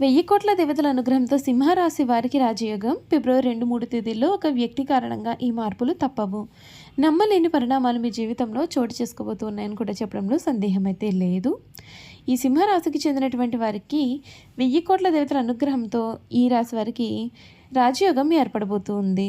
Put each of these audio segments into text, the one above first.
వెయ్యి కోట్ల దేవతల అనుగ్రహంతో సింహరాశి వారికి రాజయోగం. ఫిబ్రవరి రెండు మూడు తేదీల్లో ఒక వ్యక్తి కారణంగా ఈ మార్పులు తప్పవు. నమ్మలేని పరిణామాలు మీ జీవితంలో చోటు చేసుకోబోతున్నాయని కూడా చెప్పడంలో సందేహం అయితే లేదు. ఈ సింహరాశికి చెందినటువంటి వారికి వెయ్యి కోట్ల దేవతల అనుగ్రహంతో ఈ రాశి వారికి రాజయోగం ఏర్పడబోతుంది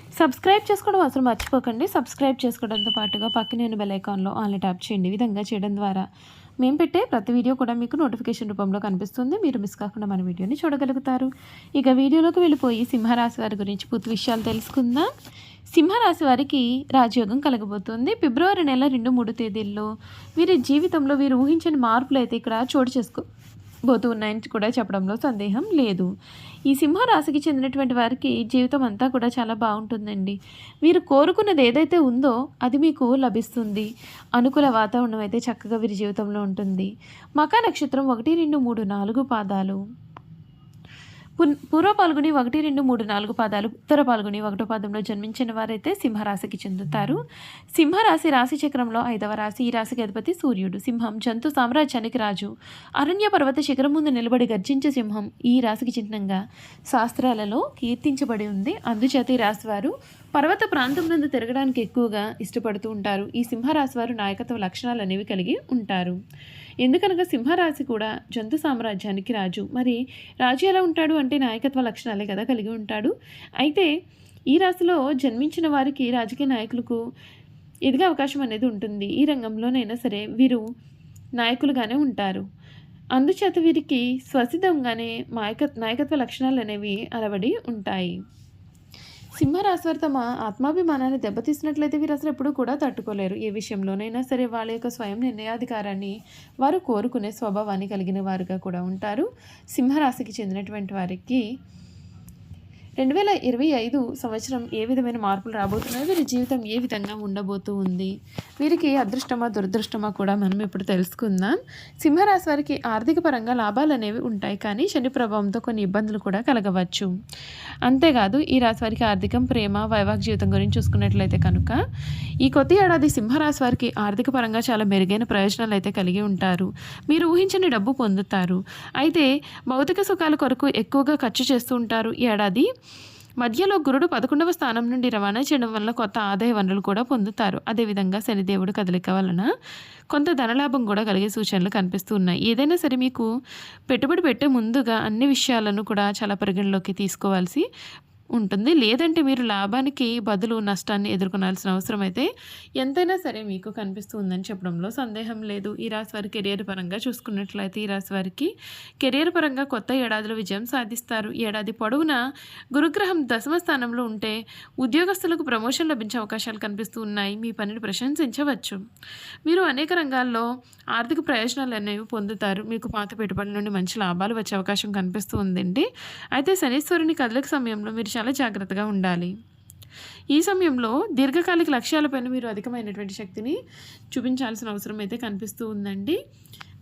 సబ్స్క్రైబ్ చేసుకోవడం అసలు మర్చిపోకండి. సబ్స్క్రైబ్ చేసుకోవడంతో పాటుగా పక్కనే ఉన్న బెల్ ఐకాన్లో ట్యాప్ చేయండి. ఈ విధంగా చేయడం ద్వారా మేము పెట్టే ప్రతి వీడియో కూడా మీకు నోటిఫికేషన్ రూపంలో కనిపిస్తుంది. మీరు మిస్ కాకుండా మన వీడియోని చూడగలుగుతారు. ఇక వీడియోలోకి వెళ్ళిపోయి సింహరాశి వారి గురించి పూర్తి విషయాలు తెలుసుకుందాం. సింహరాశి వారికి రాజయోగం కలగబోతుంది. ఫిబ్రవరి నెల రెండు మూడు తేదీల్లో వీరి జీవితంలో వీరు ఊహించని మార్పులు అయితే ఇక్కడ చోటు చేసుకో పోతూ ఉన్నాయని కూడా చెప్పడంలో సందేహం లేదు. ఈ సింహరాశికి చెందినటువంటి వారికి జీవితం అంతా కూడా చాలా బాగుంటుందండి. వీరు కోరుకున్నది ఏదైతే ఉందో అది మీకు లభిస్తుంది. అనుకూల వాతావరణం అయితే చక్కగా వీరి జీవితంలో ఉంటుంది. మకా నక్షత్రం ఒకటి రెండు మూడు నాలుగు పాదాలు. పూర్వ పాల్గొని ఒకటి రెండు మూడు నాలుగు పాదాలు ఉత్తర పాల్గొని ఒకటో పాదంలో జన్మించిన వారైతే సింహరాశికి చెందుతారు. సింహరాశి రాశి చక్రంలో ఐదవ రాశి ఈ రాశికి అధిపతి సూర్యుడు. సింహం జంతు సామ్రాజ్యానికి రాజు. అరణ్య పర్వత శిఖరం ముందు నిలబడి గర్జించే సింహం ఈ రాశికి చిహ్నంగా శాస్త్రాలలో కీర్తించబడి ఉంది. అందుచేత ఈ రాశి వారు పర్వత ప్రాంతం నందు తిరగడానికి ఎక్కువగా ఇష్టపడుతూ ఉంటారు. ఈ సింహరాశి వారు నాయకత్వ లక్షణాలు అనేవి కలిగి ఉంటారు. ఎందుకనగా సింహరాశి కూడా జంతు సామ్రాజ్యానికి రాజు. మరి రాజు ఎలా ఉంటాడు అంటే నాయకత్వ లక్షణాలే కదా కలిగి ఉంటాడు. అయితే ఈ రాశిలో జన్మించిన వారికి రాజకీయ నాయకులకు ఎదిగే అవకాశం అనేది ఉంటుంది. ఈ రంగంలోనైనా సరే వీరు నాయకులుగానే ఉంటారు. అందుచేత వీరికి స్వసిద్ధంగానే నాయక నాయకత్వ లక్షణాలు అనేవి అలవడి ఉంటాయి. సింహరాశి వారు తమ ఆత్మాభిమానాన్ని దెబ్బతీసినట్లయితే వీరు అసలు ఎప్పుడూ కూడా తట్టుకోలేరు. ఏ విషయంలోనైనా సరే వాళ్ళ యొక్క స్వయం నిర్ణయాధికారాన్ని వారు కోరుకునే స్వభావాన్ని కలిగిన వారుగా కూడా ఉంటారు. సింహరాశికి చెందినటువంటి వారికి రెండు వేల ఇరవై ఐదు సంవత్సరం ఏ విధమైన మార్పులు రాబోతున్నాయి వీరి జీవితం ఏ విధంగా ఉండబోతూ ఉంది? వీరికి అదృష్టమా దురదృష్టమా కూడా మనం ఇప్పుడు తెలుసుకుందాం. సింహరాశి వారికి ఆర్థిక పరంగా లాభాలు అనేవి ఉంటాయి కానీ శని ప్రభావంతో కొన్ని ఇబ్బందులు కూడా కలగవచ్చు. అంతేకాదు ఈ రాశి వారికి ఆర్థికం ప్రేమ వైవాహిక జీవితం గురించి చూసుకున్నట్లయితే కనుక ఈ కొత్త ఏడాది సింహరాశి వారికి ఆర్థిక పరంగా చాలా మెరుగైన ప్రయోజనాలు అయితే కలిగి ఉంటారు. మీరు ఊహించని డబ్బు పొందుతారు. అయితే భౌతిక సుఖాల కొరకు ఎక్కువగా ఖర్చు చేస్తూ ఉంటారు ఈ ఏడాది. మధ్యలో గురుడు పదకొండవ స్థానం నుండి రవాణా చేయడం వల్ల కొత్త ఆదాయ వనరులు కూడా పొందుతారు. అదేవిధంగా శనిదేవుడు కదలిక వలన కొంత ధనలాభం కూడా కలిగే సూచనలు కనిపిస్తూ ఉన్నాయి. ఏదైనా సరే మీకు పెట్టుబడి పెట్టే ముందుగా అన్ని విషయాలను కూడా చాలా పరిగణలోకి తీసుకోవాల్సి ఉంటుంది. లేదంటే మీరు లాభానికి బదులు నష్టాన్ని ఎదుర్కొనాల్సిన అవసరం అయితే ఎంతైనా సరే మీకు కనిపిస్తుందని చెప్పడంలో సందేహం లేదు. ఈ రాశి వారి కెరియర్ పరంగా చూసుకున్నట్లయితే ఈ రాశి వారికి కెరియర్ పరంగా కొత్త ఏడాదిలో విజయం సాధిస్తారు. ఏడాది పొడవునా గురుగ్రహం దశమ స్థానంలో ఉంటే ఉద్యోగస్తులకు ప్రమోషన్ లభించే అవకాశాలు కనిపిస్తూ ఉన్నాయి. మీ పనిని ప్రశంసించవచ్చు. మీరు అనేక రంగాల్లో ఆర్థిక ప్రయోజనాలు అనేవి పొందుతారు. మీకు పాత పెట్టుబడుల నుండి మంచి లాభాలు వచ్చే అవకాశం కనిపిస్తూ ఉందండి. అయితే శనీశ్వరుని కదలిక సమయంలో మీరు చాలా జాగ్రత్తగా ఉండాలి. ఈ సమయంలో దీర్ఘకాలిక లక్ష్యాలపైన మీరు అధికమైనటువంటి శక్తిని చూపించాల్సిన అవసరం అయితే కనిపిస్తూ ఉందండి.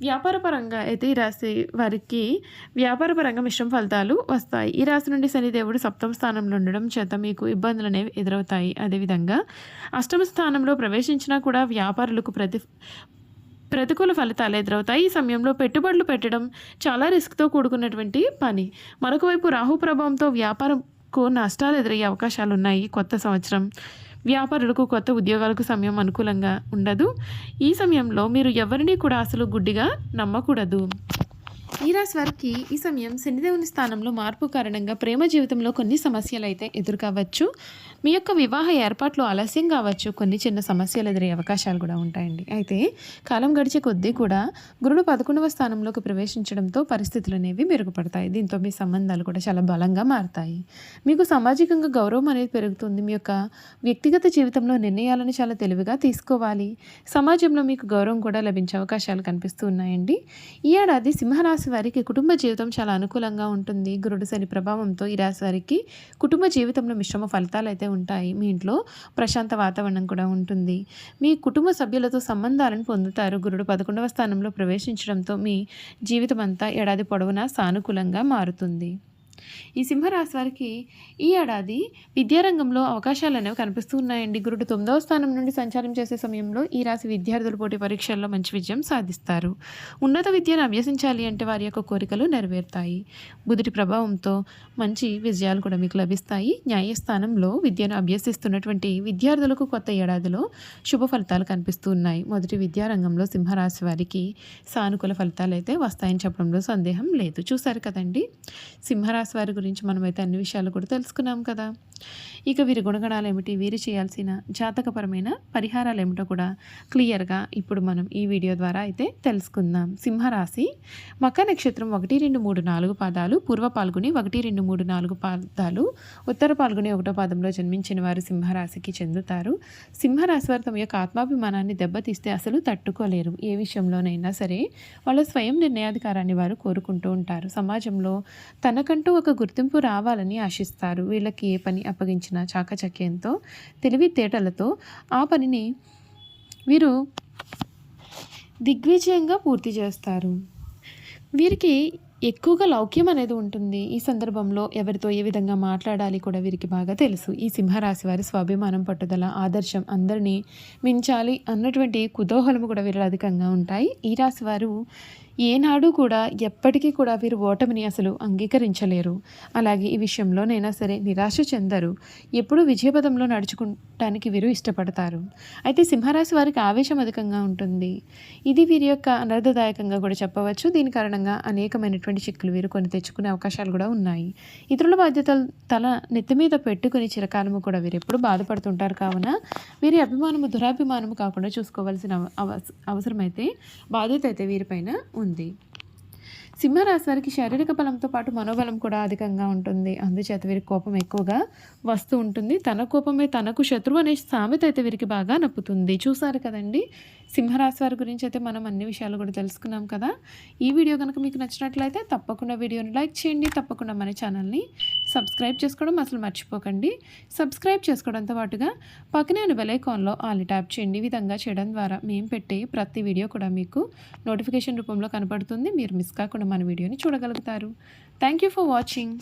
వ్యాపార పరంగా అయితే ఈ రాశి వారికి వ్యాపార పరంగా మిశ్రమ ఫలితాలు వస్తాయి. ఈ రాశి నుండి శనిదేవుడు సప్తమ స్థానంలో ఉండడం చేత మీకు ఇబ్బందులు అనేవి ఎదురవుతాయి. అదేవిధంగా అష్టమ స్థానంలో ప్రవేశించినా కూడా వ్యాపారులకు ప్రతి ప్రతికూల ఫలితాలు ఎదురవుతాయి. ఈ సమయంలో పెట్టుబడులు పెట్టడం చాలా రిస్క్తో కూడుకున్నటువంటి పని. మరొక వైపు రాహు ప్రభావంతో వ్యాపారం కు నష్టాలు ఎదురయ్యే అవకాశాలు ఉన్నాయి కొత్త సంవత్సరం. వ్యాపారులకు కొత్త ఉద్యోగాలకు సమయం అనుకూలంగా ఉండదు. ఈ సమయంలో మీరు ఎవరిని కూడా అసలు గుడ్డిగా నమ్మకూడదు. ఈ రాశి వారికి ఈ సమయం శనిదేవుని స్థానంలో మార్పు కారణంగా ప్రేమ జీవితంలో కొన్ని సమస్యలు అయితే ఎదురుకావచ్చు. మీ యొక్క వివాహ ఏర్పాట్లు ఆలస్యం కావచ్చు. కొన్ని చిన్న సమస్యలు ఎదురయ్యే అవకాశాలు కూడా ఉంటాయండి. అయితే కాలం గడిచే కొద్దీ కూడా గురుడు పదకొండవ స్థానంలోకి ప్రవేశించడంతో పరిస్థితులు అనేవి మెరుగుపడతాయి. దీంతో మీ సంబంధాలు కూడా చాలా బలంగా మారుతాయి. మీకు సామాజికంగా గౌరవం అనేది పెరుగుతుంది. మీ యొక్క వ్యక్తిగత జీవితంలో నిర్ణయాలను చాలా తెలివిగా తీసుకోవాలి. సమాజంలో మీకు గౌరవం కూడా లభించే అవకాశాలు కనిపిస్తూ ఉన్నాయండి. ఈ ఏడాది సింహరాశి వారికి కుటుంబ జీవితం చాలా అనుకూలంగా ఉంటుంది. గురుడు శని ప్రభావంతో ఈ రాశి వారికి కుటుంబ జీవితంలో మిశ్రమ ఫలితాలు అయితే ఉంటాయి. మీ ఇంట్లో ప్రశాంత వాతావరణం కూడా ఉంటుంది. మీ కుటుంబ సభ్యులతో సంబంధాలను పొందుతారు. గురుడు పదకొండవ స్థానంలో ప్రవేశించడంతో మీ జీవితం అంతా ఏడాది పొడవునా సానుకూలంగా మారుతుంది. ఈ సింహరాశి వారికి ఈ ఏడాది విద్యారంగంలో అవకాశాలు అనేవి కనిపిస్తూ ఉన్నాయండి గురుడు తొమ్మిదవ స్థానం నుండి సంచారం చేసే సమయంలో ఈ రాశి విద్యార్థులు పోటీ పరీక్షల్లో మంచి విజయం సాధిస్తారు. ఉన్నత విద్యను అభ్యసించాలి అంటే వారి యొక్క కోరికలు నెరవేరుతాయి. బుధుడి ప్రభావంతో మంచి విజయాలు కూడా మీకు లభిస్తాయి. న్యాయస్థానంలో విద్యను అభ్యసిస్తున్నటువంటి విద్యార్థులకు కొత్త ఏడాదిలో శుభ ఫలితాలు కనిపిస్తూ ఉన్నాయి మొదటి విద్యారంగంలో సింహరాశి వారికి సానుకూల ఫలితాలు అయితే వస్తాయని చెప్పడంలో సందేహం లేదు. చూసారు కదండి? సింహరాశి వారి గురించి మనమైతే అన్ని విషయాలు కూడా తెలుసుకున్నాం కదా. ఇక వీరి గుణగణాలు ఏమిటి వీరు చేయాల్సిన జాతకపరమైన పరిహారాలు ఏమిటో కూడా క్లియర్గా ఇప్పుడు మనం ఈ వీడియో ద్వారా అయితే తెలుసుకుందాం. సింహరాశి మక నక్షత్రం ఒకటి రెండు మూడు నాలుగు పాదాలు పూర్వ పాల్గొని ఒకటి రెండు మూడు నాలుగు పాదాలు ఉత్తర పాల్గొని ఒకటో పాదంలో జన్మించిన వారు సింహరాశికి చెందుతారు. సింహరాశి వారు తమ యొక్క ఆత్మాభిమానాన్ని దెబ్బతీస్తే అసలు తట్టుకోలేరు. ఏ విషయంలోనైనా సరే వాళ్ళ స్వయం నిర్ణయాధికారాన్ని వారు కోరుకుంటూ ఉంటారు. సమాజంలో తనకంటూ ఒక గుర్తింపు రావాలని ఆశిస్తారు. వీళ్ళకి ఏ పని అప్పగించిన చాకచక్యంతో తెలివితేటలతో ఆ పనిని వీరు దిగ్విజయంగా పూర్తి చేస్తారు. వీరికి ఎక్కువగా లౌక్యం అనేది ఉంటుంది. ఈ సందర్భంలో ఎవరితో ఏ విధంగా మాట్లాడాలి కూడా వీరికి బాగా తెలుసు. ఈ సింహరాశి వారి స్వాభిమానం పట్టుదల ఆదర్శం అందరినీ మించాలి అన్నటువంటి కుతూహలము కూడా వీరు అధికంగా ఉంటాయి. ఈ రాశి వారు ఏనాడు కూడా ఎప్పటికీ కూడా వీరు ఓటమిని అసలు అంగీకరించలేరు. అలాగే ఈ విషయంలోనైనా సరే నిరాశ చెందరు. ఎప్పుడూ విజయపదంలో నడుచుకుంటానికి వీరు ఇష్టపడతారు. అయితే సింహరాశి వారికి ఆవేశం అధికంగా ఉంటుంది. ఇది వీరి యొక్క అనర్థదాయకంగా కూడా చెప్పవచ్చు. దీని కారణంగా అనేకమైనటువంటి చిక్కులు వీరు కొని తెచ్చుకునే అవకాశాలు కూడా ఉన్నాయి. ఇతరుల బాధ్యతలు తల నెత్తి మీద పెట్టుకుని చిరకాలము కూడా వీరు ఎప్పుడు బాధపడుతుంటారు కావున వీరి అభిమానము దురాభిమానము కాకుండా చూసుకోవాల్సిన అవసరమైతే బాధ్యత అయితే వీరిపైన ఉంది. ఉంది. సింహరాశి వారికి శారీరక బలంతో పాటు మనోబలం కూడా అధికంగా ఉంటుంది. అందుచేత వీరికి కోపం ఎక్కువగా వస్తూ ఉంటుంది. తన కోపమే తనకు శత్రువు అనే సామెత అయితే వీరికి బాగా నప్పుతుంది. చూసారు కదండి? సింహరాశి వారి గురించి అయితే మనం అన్ని విషయాలు కూడా తెలుసుకున్నాం కదా. ఈ వీడియో కనుక మీకు నచ్చినట్లయితే తప్పకుండా వీడియోని లైక్ చేయండి తప్పకుండా మన ఛానల్ని సబ్స్క్రైబ్ చేసుకోవడం అసలు మర్చిపోకండి. సబ్స్క్రైబ్ చేసుకోవడంతో పాటుగా పక్కనే ఉన్న బెలైకాన్లో ఆల్ ట్యాప్ చేయండి. ఈ విధంగా చేయడం ద్వారా మేము పెట్టే ప్రతి వీడియో కూడా మీకు నోటిఫికేషన్ రూపంలో కనపడుతుంది. మీరు మిస్ కాకుండా మన వీడియోని చూడగలుగుతారు. Thank you for watching.